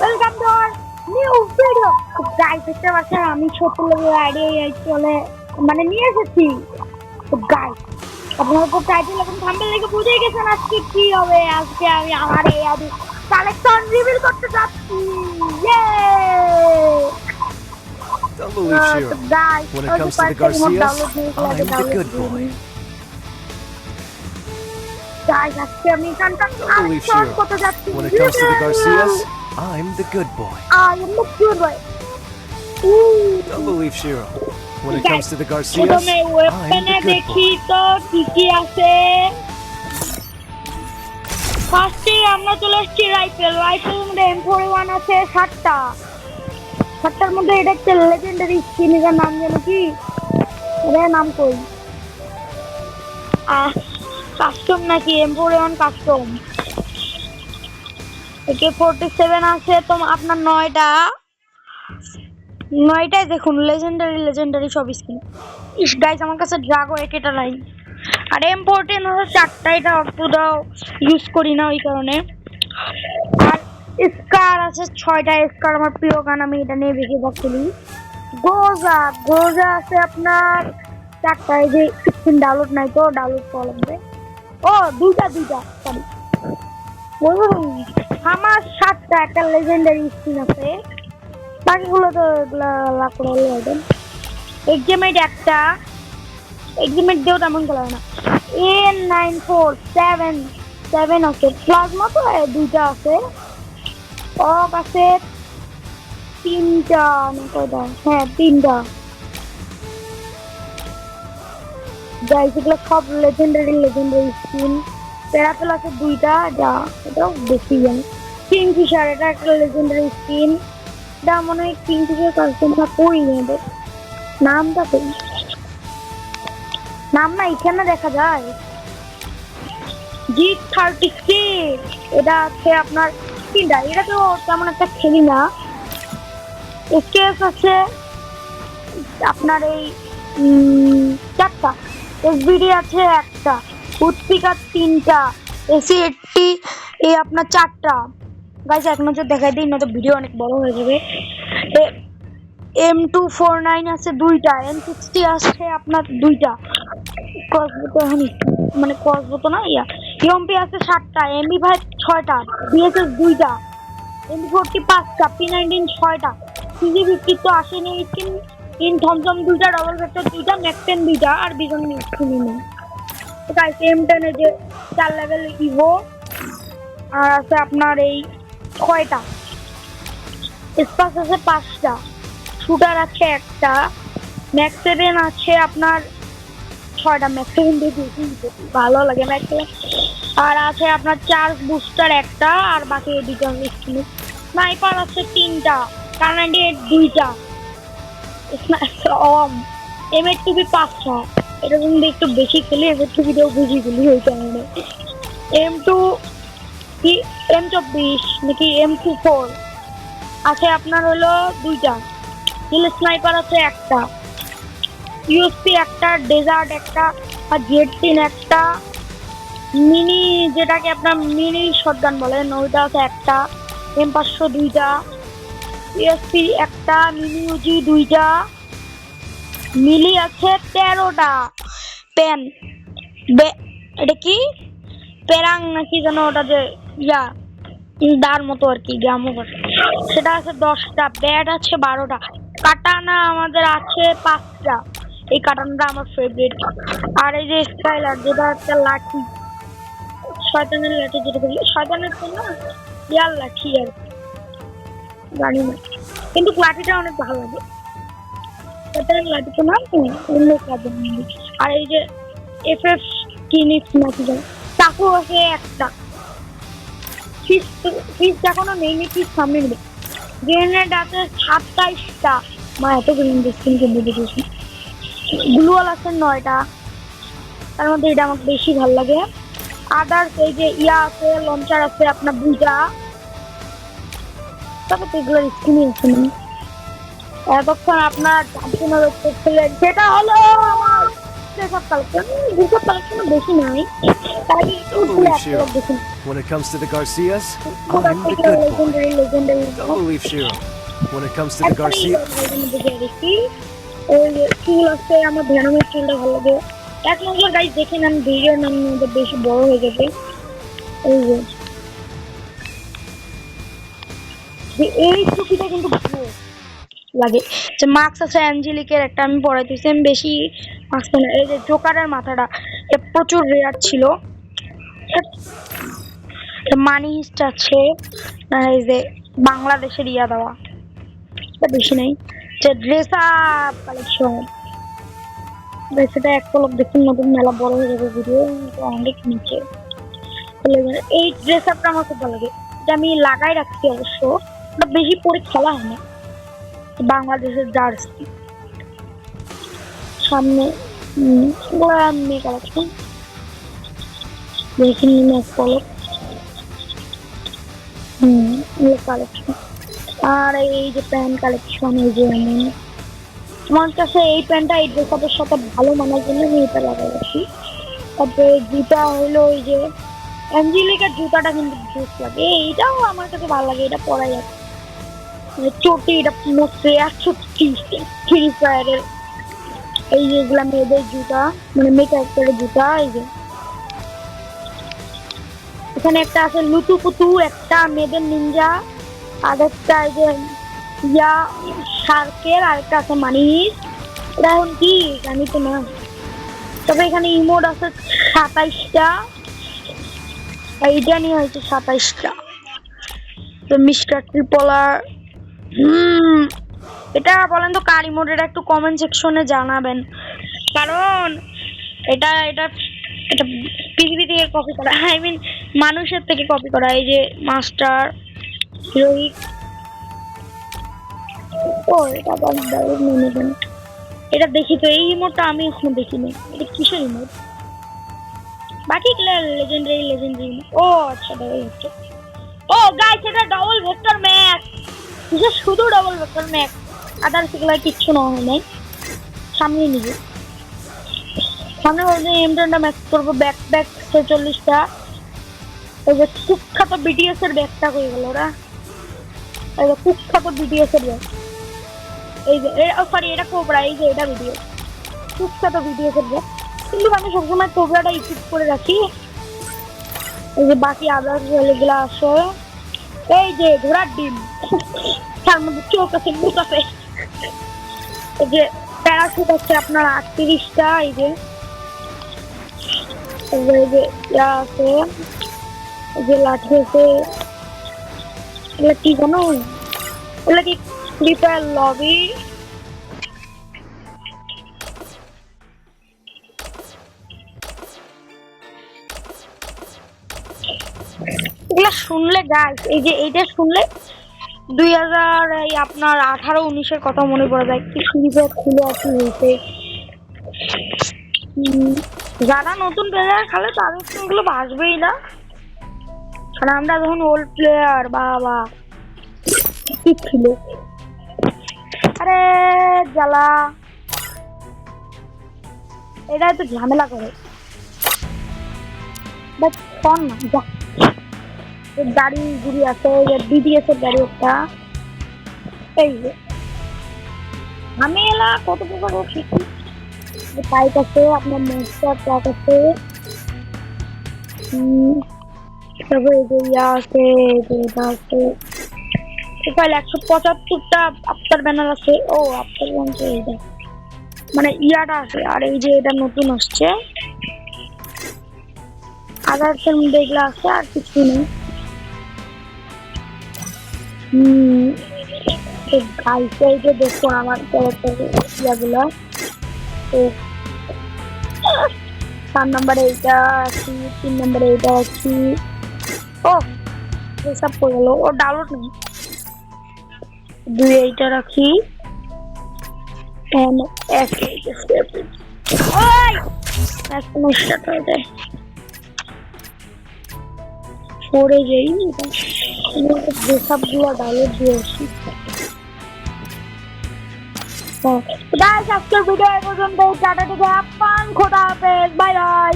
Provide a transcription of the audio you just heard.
Welcome to our new video guys দেখতে পাচ্ছেন আমি ছোট লোকের আইডিয়া চলে মানে নিয়ে এসেছি গাইস আপনারা তো টাইটেল এখন থাম্বেল দেখে বুঝে গেছেন আজকে কি হবে আজকে আমি আমার এই আদি কালেকশন রিভিল করতে যাচ্ছি ইয়ে Don't believe Shiro. Guys When it comes to the Garcias, I'm the good boy. আজকে আমি Don't believe কালেকশন করতে যাচ্ছি When it comes to the Garcias, I'm the good boy. I am the good boy. Don't believe Shiro. When it comes to the Garcias, I'm the good boy. ফার্স্টে আমরা চলে এসেছি rifle rifle মধ্যে M four one আছে সাতটা সাতটার মধ্যে এটা একটা লেজেন্ডারি স্কিন নাম যেন কি নাম কই কাস্টম নাকি M custom AK forty seven আছে, তো আপনার নয়টা? নয়টাই দেখুন লেজেন্ডারি লেজেন্ডারি সব স্কিন ইস গাইস আমার কাছে ড্রাগো একেটা নাই। আর এম ফোরটিন হলো চারটা এটা অতটাও ইউজ করি না ওই কারণে। আর স্কার আছে, ছয়টা স্কার আমার প্রিয় গান, আমি এটা নিয়ে বেশিরভাগ খেলি গোজা গোজা আছে আপনার। চারটা এই যে ডাউনলোড নাই তো ডাউনলোড করা লাগবে। ও, দুইটা দুইটা সরি আমার সাতটা একটা লেজেন্ডারি স্কিন আছে। বাকিগুলো তো করে হলে এক্সামেট একটা। এক্সামেট দিয়েও তেমন খেলা না। N nine four seven seven আছে প্লাজমা তো দুইটা আছে। অক আছে। তিনটা কয়টা? হ্যাঁ তিনটা। গাইস এগুলো সব লেজেন্ডারি লেজেন্ডারি স্কিন প্যারাপেল আছে দুইটা, যা, এটাও বেশি জানি কিংফিশার এটা একটা লেজেন্ডারি স্কিন এটা মনে হয় কিংফিশার কাস্টমটা করি এদের? নামটা কই? নাম না এখানে দেখা যায়। জি থার্টি সিক্স এটা আছে আপনার তিনটা এটা তো তেমন একটা খেলি না। এসকেএস আছে। আপনার এই চারটা। এসবিডি আছে একটা উৎপিকার তিনটা, এসি এইটটি এই আপনার চারটা। গাইজ এক নজর দেখাই দিই না তো ভিডিও অনেক বড় হয়ে যাবে। এম টু ফোর নাইন আছে দুইটা এম সিক্সটি আছে আপনার দুইটা। ক্রসবো তো এখন মানে ক্রসবো তো না, ইয়া। ইএমপি আছে সাতটা এমবি ফাইভ ছয়টা বিএসএস দুইটা এমবি ফোরটি পাঁচটা পি নাইনটিন ছয়টা। সিজি ফিফটি তো আসেনি স্কিন ইন থমথম দুইটা ডবল ভেক্টর দুইটা ম্যাকটেন দুইটা আর বিজন স্কিনই নেই। গাইস এম টেনে যে চার লেভেল ইভো আর আছে আপনার এই ছয়টা। স্পাস আছে পাঁচটা। শুটার আছে একটা। ম্যাক্স সেভেন আছে আপনার ছয়টা। ম্যাক্স সেভেন ভালো লাগে ম্যাক্স সেভেন আর আছে আপনার চার্জ বুস্টার একটা আর বাকি দুইটা স্কিন স্নাইপার আছে তিনটা। কানাডি দুইটা। এম এর টুবি পাঁচটা। এটা কিন্তু একটু বেশি খেলি এম এর টুবিটাও বেশি খেলি ওই কারণে এম টু কি এম চব্বিশ নাকি এম টু ফোর আছে আপনার হলো দুইটা। হিল স্নাইপার আছে একটা। ইউএসপি একটা ডেজার্ট একটা, আর জেড তিন একটা। মিনি যেটাকে আপনার মিনি শটগান বলেন ওইটা আছে একটা। এম পাঁচশো দুইটা। ইউএসপি একটা, মিনি ইউজি দুইটা, মিলি আছে তেরোটা। পেন এটা কি? পেরাং নাকি যেন ওটা যে, ইয়া, দার মতো আর কি গ্রাম্য ভাষা সেটা আছে দশটা, ব্যাট আছে বারোটা। কাটানা আমাদের আছে পাঁচটা। এই কাটানাটা আমার ফেভারিট আর এই যে স্কাইলার যেটা একটা লাঠি। শয়তানের লাঠি, যেটা শয়তানের না ইয়ার লাঠি আর কি। জানি না। কিন্তু লাঠিটা অনেক ভালো লাগে। শয়তানের লাঠি তো না তো, অন্য কাজে আর এই যে এফ এফ কিনিক্স নাকি যেন চাকু আছে একটা। ফিস ফিস এখনও নেইনি ফিস সামনে নেবে। গ্রেনেড আছে সাতাইশটা। মা এত গ্রেনেড স্কিন কিনতে দেখেছি। গ্লুয়াল আছে নয়টা। তার মধ্যে এটা আমাকে বেশি ভালো লাগে। আদার্স এই যে ইয়া আছে লঞ্চার আছে আপনার দুইটা। তবে তো এগুলোর স্কিনই আছে না। এতক্ষণ আপনার চারজনের করছিলেন সেটা হলো আমার সেসব কালেকশন দুসব কালেকশন বেশি নাই তাই একটু একটা shit. দেখুন When it comes to the Garcias, I'm the good boy. Legendary legendary Shiro. When it comes to the Garcia, ওই চুল আছে আমার ভ্যানমের চুলটা ভালো লাগে। এক নজর গাইজ দেখে নেন ভিডিও নাম বেশি বড় হয়ে যাবে। এই যে। যে এই টুপিটা কিন্তু লাগে। যে মার্কস আছে অ্যাঞ্জেলিকের একটা, আমি পড়াইতেছি আমি বেশি মার্কস না। এই যে জোকারের মাথাটা, এ প্রচুর রেয়ার ছিল। মানি হিস্ট আছে এই যে বাংলাদেশের ইয়া দেওয়া। বেশি নেই। যে ড্রেস আপ কালেকশন সেটা এক পলক দেখুন, নতুন মেলা বড় হয়ে যাবে ভিডিও অনেক নিচে। এই ড্রেস আপটা আমার খুব ভালো লাগে। এটা আমি লাগাই রাখছি অবশ্য। বেশি পরে খেলা হয় না। বাংলাদেশের জার্সি। সামনে মেয়ে কালেকশন দেখি এক পলক হুম কালেকশন আর এই যে প্যান্ট কালেকশন এই যে এমন। আমার কাছে এই প্যান্টটা এই ড্রেস আপের সাথে ভালো মানার জন্য আমি এটা লাগাই রাখি। তারপরে জুতা হলো ওই যে, অ্যাঞ্জেলিকার জুতাটা কিন্তু জুস লাগে। এইটাও আমার কাছে ভালো লাগে, এটা পরাই মানে চটি এটা মধ্যে একশো ফ্রি ফায়ারের এই যেগুলা মেয়েদের জুতা মানে মেয়ে ক্যারেক্টারের জুতা, এই যে। এখানে একটা আছে লুতু পুতু একটা মেয়েদের নিনজা আর একটা এই যে ইয়া শার্কের, আর একটা আছে মানিস এটা এখন কি জানি তো না। তবে এখানে ইমোড আছে সাতাইশটা। এটা নিয়ে হয়েছে সাতাইশটা। তো মিস্টার ট্রিপলার হুম এটা বলেন তো কার এটা একটু কমেন্ট সেকশনে জানাবেন। কারণ এটা এটা এটা পৃথিবী থেকে কপি করা আই মিন মানুষের থেকে কপি করা, এই যে মাস্টার রোহিত ও, এটা নিয়ে নেবেন। এটা দেখি তো, এই ইমোটটা আমি এখনও দেখিনি। এটা কিসের ইমোট বাকি লেজেন্ডারি লেজেন্ডারি ও আচ্ছা ও গাইস এটা ডাবল ভেক্টর ম্যাক কিসের শুধু ডাবল ভেক্টর ম্যাক আদার সেগুলো কিচ্ছু না হয় নাই। সামনে নিজে সামনে বলছে এমটনটা ম্যাক্স করব ব্যাক ব্যাক ছেচল্লিশটা ওই যে কুখ্যাত বিটিএস এর ব্যাগটা হয়ে গেল ওরা। এই যে কুখ্যাত বিটিএস এর ব্যাগ এই যে সরি এটা কোবরা এই যে এটা ভিডিও কুখ্যাত বিটিএস এর ব্যাগ কিন্তু আমি সবসময় কোবরাটা ইকুইপ করে রাখি। এই যে বাকি আদার্স যেগুলো আছে এই যে ঘোড়ার ডিম। তার মধ্যে চোখ আছে মুখ আছে। এই যে প্যারাশুট আছে আপনার আটত্রিশটা, এই যে। এই যে ইয়া আছে, এই যে লাঠি আছে। এগুলো কি জানো? এগুলো কি ফ্রি লবি শুনলে গাছ, এই যে এইটা শুনলে দুই হাজার এই আপনার আঠারো উনিশের কথা মনে পড়ে যায়, কি ফায়ার খুলে আসি হয়েছে যারা নতুন প্লেয়ার খেলে তাদের এগুলো বাসবেই না। আর আমরা যখন ওল্ড প্লেয়ার বাবা। কি ছিল? আরে, জ্বালা। এটা তো ঝামেলা করে। বাট ফোন না, যা। গাড়ি গুড়ি আছে বিডিএস এর গাড়ি একটা। এই যে। ঝামেলা কত প্রকার শিখি। আছে, আপনার মোস্টার আছে। এই যে ইয়া আছে আছে। একশো পঁচাত্তরটা আফটার ব্যানার আছে। ও আফটার ব্যানার মানে ইয়াটা আছে, আর এই যে এটা নতুন আসছে। আদার্সের মধ্যে এগুলো আছে, আর কিছু নেই। হুম গাইছে এই যে দেখো আমার ইয়াগুলো। তো চার নম্বরে এইটা আছি, তিন নম্বরে এইটা আছি। ও এসব পড়ে গেলো। ও ডাউনলোড নেই। দুই এইটা রাখি। এক ওই স্টার্ট হয়ে যায়। যাই। যেসবগুলো ডাউনলোড দিয়ে আসি। গাইস আজকের ভিডিও এই পর্যন্ত টাটা থেকে আপান খোদা হাফেজ। Bye bye